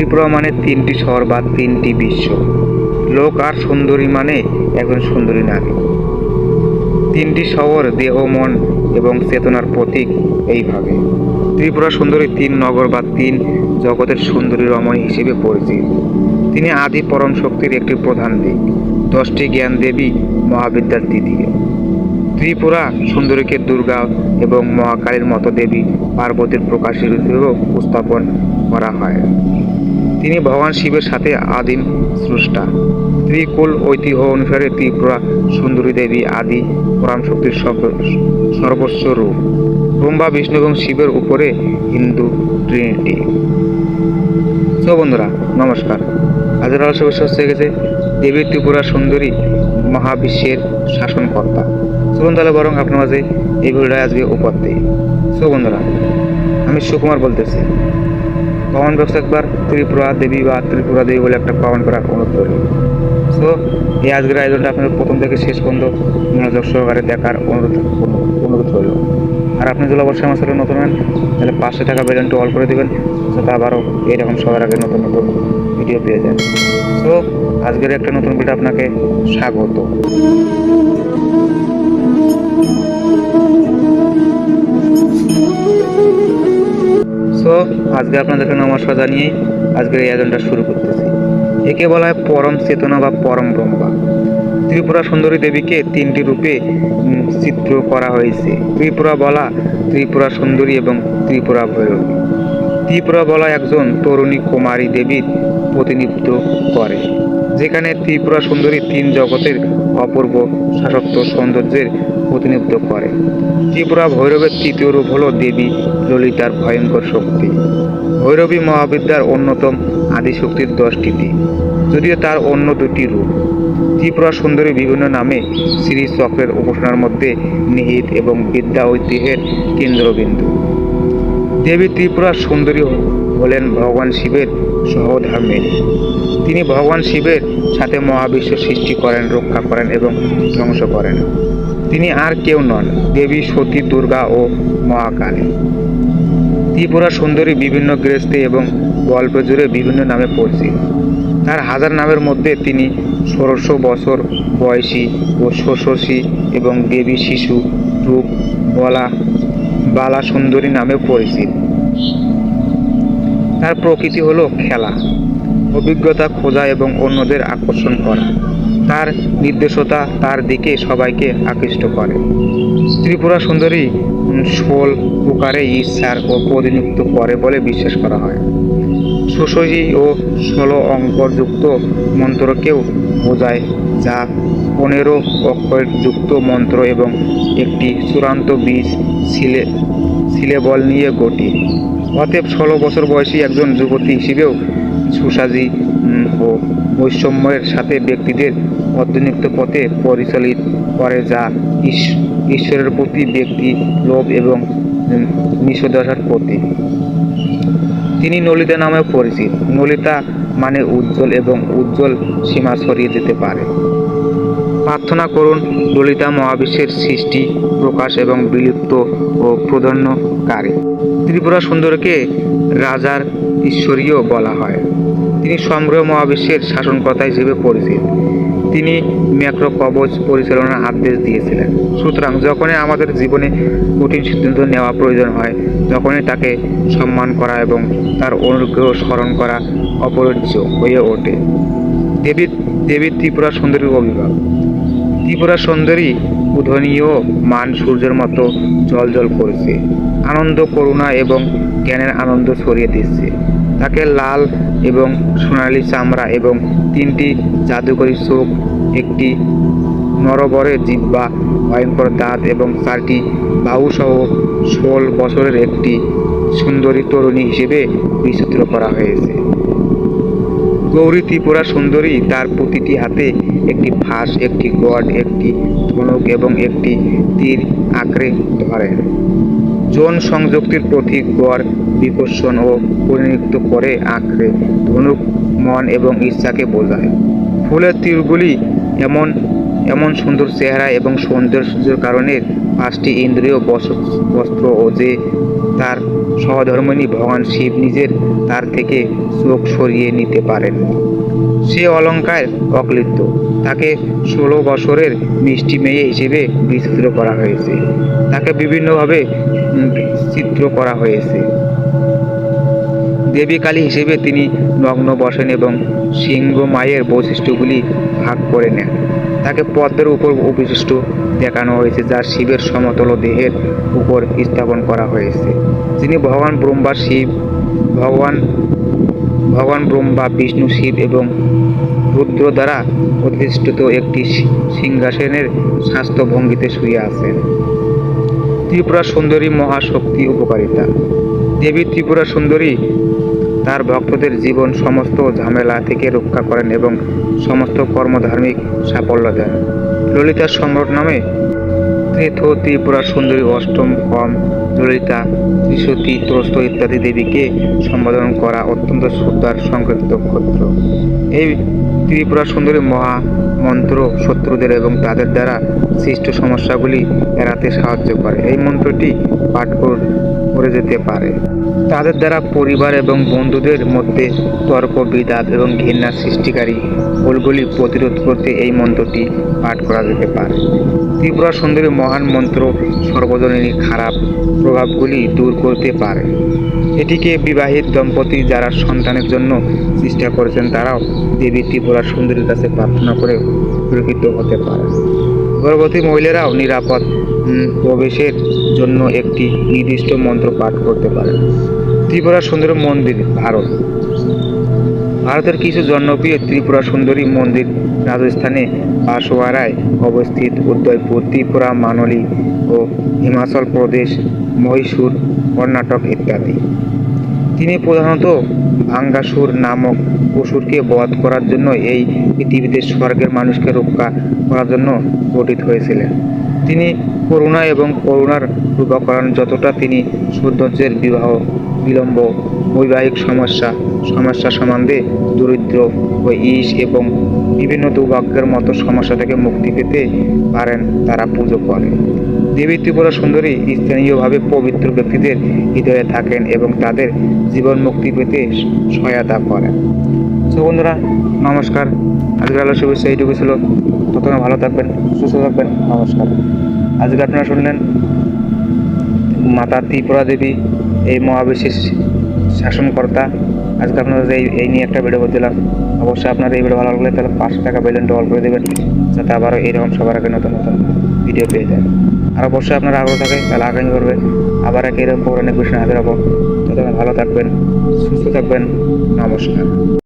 ত্রিপুরা মানে তিনটি শহর বা তিনটি বিশ্ব। লোক আর সুন্দরী মানে একজন সুন্দরী নারী। তিনটি শহর, দেহ, মন এবং চেতনার প্রতীক এইভাবে ত্রিপুরা সুন্দরী তিন নগর বা তিন জগতের সুন্দরী রমণী হিসেবে পরিচিত। তিনি আদি পরম শক্তির একটি প্রধান দিক। দশটি জ্ঞান দেবী মহাবিদ্যার তৃতীয় ত্রিপুরা সুন্দরীকে দুর্গা এবং মহাকালীর মতো দেবী পার্বতীর প্রকাশের রূপেও উপস্থাপন করা হয়। তিনি ভগবান শিবের সাথে আদিম স্রষ্টা। ত্রিকুল ঐতিহ্য অনুসারে ত্রিপুরা সুন্দরী দেবী আদি পরাম শক্তির সর্ব- সর্বস্ব রূপ। ব্রহ্মা, বিষ্ণু এবং শিবের উপরে হিন্দু, ট্রিনিটি। তো বন্ধুরা, নমস্কার। আজের আলোচনা বিষয় হচ্ছে গেছে দেবী ত্রিপুরা সুন্দরী মহাবিশ্বের শাসনকর্তা। চলুন তাহলে বরং আপনার মাঝে এই ভিডিওটা আজকে উপর দিই। আমি সুকুমার বলতেছি। কমন বক্স একবার ত্রিপুরা দেবী বা ত্রিপুরা দেবী বলে একটা কমন করার অনুরোধ করি। সো এই আজকের আয়োজনটা আপনাদের প্রথম থেকে শেষ পর্যন্ত মনোযোগ সহকারে দেখার অনুরোধ অনুরোধ রইল। আর আপনি যদি অবশ্যই আমার সাথে নতুন হন, তাহলে পাঁচশো টাকা বেতনটা অল করে দেবেন, যাতে আবারও এরকম সবার আগে নতুন নতুন ভিডিও পেয়ে যান। সো আজকের একটা নতুন ভিডিও আপনাকে স্বাগত। সো আজকে আপনাদের আপনাদেরকে নমস্কার জানিয়ে আজকের এই আয়োজনটা শুরু করতেছি। একে বলা হয় পরম চেতনা বা পরম ব্রহ্মা। ত্রিপুরা সুন্দরী দেবীকে তিনটি রূপে চিত্র করা হয়েছে। ত্রিপুরা বলা ত্রিপুরা সুন্দরী এবং ত্রিপুরা ভৈরবী। ত্রিপুরা বলা একজন তরুণী কুমারী দেবীর প্রতিনিধিত্ব করে। যেখানে ত্রিপুরা সুন্দরী তিন জগতের অপূর্ব শাসক্ত সৌন্দর্যের প্রতিনিধিত্ব করে। ত্রিপুরা ভৈরবের তৃতীয় রূপ হল দেবী ললিতার ভয়ঙ্কর শক্তি। ভৈরবী মহাবিদ্যার অন্যতম আদিশক্তির দশটিতে যদিও তার অন্য দুটি রূপ। ত্রিপুরা সুন্দরী বিভিন্ন নামে শ্রী চক্রের উপাসনার মধ্যে নিহিত এবং বিদ্যা ঐতিহ্যের কেন্দ্রবিন্দু। দেবী ত্রিপুরা সুন্দরী হলেন ভগবান শিবের সহধর্মিনী তিনি ভগবান শিবের সাথে মহাবিশ্ব সৃষ্টি করেন, রক্ষা করেন এবং ধ্বংস করেন। তিনি আর কেউ নন, দেবী, সতী, দুর্গা ও মহাকালী। ত্রিপুরা, সুন্দরী, বিভিন্ন গৃহস্থে এবং গল্প জুড়ে বিভিন্ন নামে পরিচিত। তার হাজার নামের মধ্যে তিনি ষোড়শো বছর বয়সী ও ষোষী এবং দেবী শিশু রূপ বলা বালা সুন্দরী নামে পরিচিত। তার প্রকৃতি হলো খেলা, অভিজ্ঞতা, খোঁজা এবং অন্যদের আকর্ষণ করা। তার নির্দেশতা তার দিকে সবাইকে আকৃষ্ট করে। ত্রিপুরা সুন্দরী ষোল প্রকারে ঈশ্বর ও প্রতিনিধিত্ব করে বলে বিশ্বাস করা হয়। সুসহী ও ষোলো অঙ্কযুক্ত মন্ত্রকেও বোঝায় যা পনেরো যুক্ত মন্ত্র এবং একটি চূড়ান্ত বীজ ছিলে সিলেবল নিয়ে গঠিত। অতএব ষোলো বছর বয়সী একজন যুবতী হিসেবেও সুসাজি ও বৈষম্যের সাথে ব্যক্তিদের অর্ধনিক্ত পথে পরিচালিত করে যা ঈশ্বরের প্রতি ব্যক্তি লোভ এবং উম, নিষেধার প্রতি তিনি নলিতা নামেও পরিচিত। নলিতা মানে উজ্জ্বল এবং উজ্জ্বল সীমা ছড়িয়ে যেতে পারে। প্রার্থনা করুন ললিতা মহাবিশ্বের সৃষ্টি প্রকাশ এবং বিলুপ্ত ও প্রধান্যকারী। ত্রিপুরা সুন্দরকে রাজার ঈশ্বরীয় বলা হয়। তিনি সমগ্র মহাবিশ্বের শাসনকর্তা হিসেবে পরিচিত। তিনি ম্যাক্রো কবচ পরিচালনার আদেশ দিয়েছিলেন। সুতরাং যখনই আমাদের জীবনে কঠিন সিদ্ধান্ত নেওয়া প্রয়োজন হয় তখনই তাকে সম্মান করা এবং তার অনুগ্রহ স্মরণ করা অপরিহার্য হয়ে ওঠে। দেবী দেবী ত্রিপুরা সুন্দরীর অভিভাবক। ত্রিপুরা সুন্দরী উধনীয় মান সূর্যের মতো জল জল করেছে। আনন্দ, করুণা এবং জ্ঞানের আনন্দ ছড়িয়ে দিচ্ছে। তাকে লাল এবং সোনালী চামড়া এবং তিনটি জাদুকরী চোখ, একটি নরবরে জিব্বা ভয়ঙ্কর দাঁত এবং চারটি বাহুসহ ষোল বছরের একটি সুন্দরী তরুণী হিসেবে বিচিত্র করা হয়েছে। গৌরী ত্রিপুরা সুন্দরী তার প্রতিটি হাতে একটি ফাঁস, একটি গড, একটি ধনুক এবং একটি তীর আঁকড়ে ধরেন। যৌন সংযুক্তির প্রতীক গড়, বিকর্ষণ ও পরিণত করে আঁকড়ে ধনুক, মন এবং ইচ্ছাকে বোঝায়। ফুলের তীরগুলি এমন এমন সুন্দর চেহারা এবং সৌন্দর্যের কারণে পাঁচটি ইন্দ্রিয়, বস- বস্ত্র ও যে তার সহধর্মিনী ভগবান শিব নিজের তার থেকে চোখ সরিয়ে নিতে পারেন। সে অলঙ্কার অকলিপ্ত তাকে ষোলো বছরের মিষ্টি মেয়ে হিসেবে বিচিত্র করা হয়েছে। তাকে বিভিন্নভাবে চিত্র করা হয়েছে। দেবী কালী হিসেবে তিনি নগ্ন বসেন এবং সিংহ মায়ের বৈশিষ্ট্যগুলি ভাগ করে নেন। তাকে পদ্মের উপর উপবিষ্ট দেখানো হয়েছে, যা শিবের সমতল দেহের উপর স্থাপন করা হয়েছে। যিনি ভগবান ব্রহ্মা শিব, ভগবান ভগবান ব্রহ্মা, বিষ্ণু শিব এবং রুদ্র দ্বারা অধিষ্ঠিত একটি সিংহাসনের স্বাস্থ্য ভঙ্গিতে শুয়ে আছেন। ত্রিপুরা সুন্দরী মহাশক্তি উপকারিতা। দেবী ত্রিপুরা সুন্দরী তার ভক্তদের জীবন সমস্ত ঝামেলা থেকে রক্ষা করেন এবং সমস্ত কর্মধার্মিক সাফল্য দেন। ললিতা সম্রাট নামে তীর্থ ত্রিপুরা সুন্দরী অষ্টম কম ললিতা ত্রিশতী ত্রস্ত ইত্যাদি দেবীকে সম্বোধন করা অত্যন্ত শ্রদ্ধার সংকেত ক্ষত্র। এই ত্রিপুরা সুন্দরী মহা মন্ত্র শত্রুদের এবং তাদের দ্বারা সৃষ্ট সমস্যাগুলি এড়াতে সাহায্য করে। এই মন্ত্রটি পাঠ কর- যেতে পারে। তাদের দ্বারা পরিবার এবং বন্ধুদের মধ্যে তর্ক বিদাত এবং ঘৃণা সৃষ্টিকারী ভুলগুলি প্রতিরোধ করতে এই মন্ত্রটি পাঠ করা যেতে পারে। ত্রিপুরা সুন্দরী মহান মন্ত্র সর্বজনীন খারাপ প্রভাবগুলি দূর করতে পারে। এটিকে বিবাহিত দম্পতি যারা সন্তানের জন্য চেষ্টা করেছেন, তারাও দেবী ত্রিপুরা সুন্দরীর কাছে প্রার্থনা করে সুরক্ষিত হতে পারে। গর্ভবতী মহিলারাও নিরাপদ প্রবেশের জন্য একটি নির্দিষ্ট মন্ত্র পাঠ করতে পারেন ত্রিপুরা সুন্দরী মন্দির, ভারত। ভারতের কিছু জনপ্রিয় ত্রিপুরা সুন্দরী মন্দির রাজস্থানে বাসোয়ারায় অবস্থিত উদয়পুর, ত্রিপুরা, মানলি ও হিমাচল প্রদেশ, মহীশূর, কর্ণাটক ইত্যাদি। তিনি প্রধানত ভাঙ্গাসুর নামক অসুরকে বধ করার জন্য এই পৃথিবীতে স্বর্গের মানুষকে রক্ষা করার জন্য গঠিত হয়েছিলেন। তিনি করুণা এবং করুণার রূপাকরণ যতটা তিনি সৌন্দর্যের বিবাহ, বিলম্ব, বৈবাহিক সমস্যা সমস্যা সম্বন্ধে দরিদ্র ও ইস এবং বিভিন্ন দুর্ভাগ্যের মতো সমস্যা থেকে মুক্তি পেতে পারেন তারা পুজো করে। দেবী ত্রিপুরা সুন্দরী স্থানীয়ভাবে পবিত্র ব্যক্তিদের হৃদয়ে থাকেন এবং তাদের জীবন মুক্তি পেতে সহায়তা করেন। তো বন্ধুরা, নমস্কার। আজকের আলো শুভেচ্ছা এইটুকু ছিল। ততক্ষণ ভালো থাকবেন, সুস্থ থাকবেন। নমস্কার। আজকে আপনারা শুনলেন মাতা ত্রিপুরা দেবী, এই মহাবিশ্বের শাসনকর্তা। আজকে আপনাদের এই এই নিয়ে একটা ভিডিও করে দিলাম। অবশ্যই আপনার এই ভিডিও ভালো লাগলে তাহলে পাঁচশো টাকা বেলেন্ট অল করে দেবেন, যাতে আবারও এইরকম সবার আগে নতুন নতুন ভিডিও পেয়ে যায়। আর অবশ্যই আপনার আগ্রহ থাকে, তাহলে আগামী করবে আবার এক এরকম পৌরাণিক বিষয় হাজির হব। ততক্ষণ ভালো থাকবেন, সুস্থ থাকবেন। নমস্কার।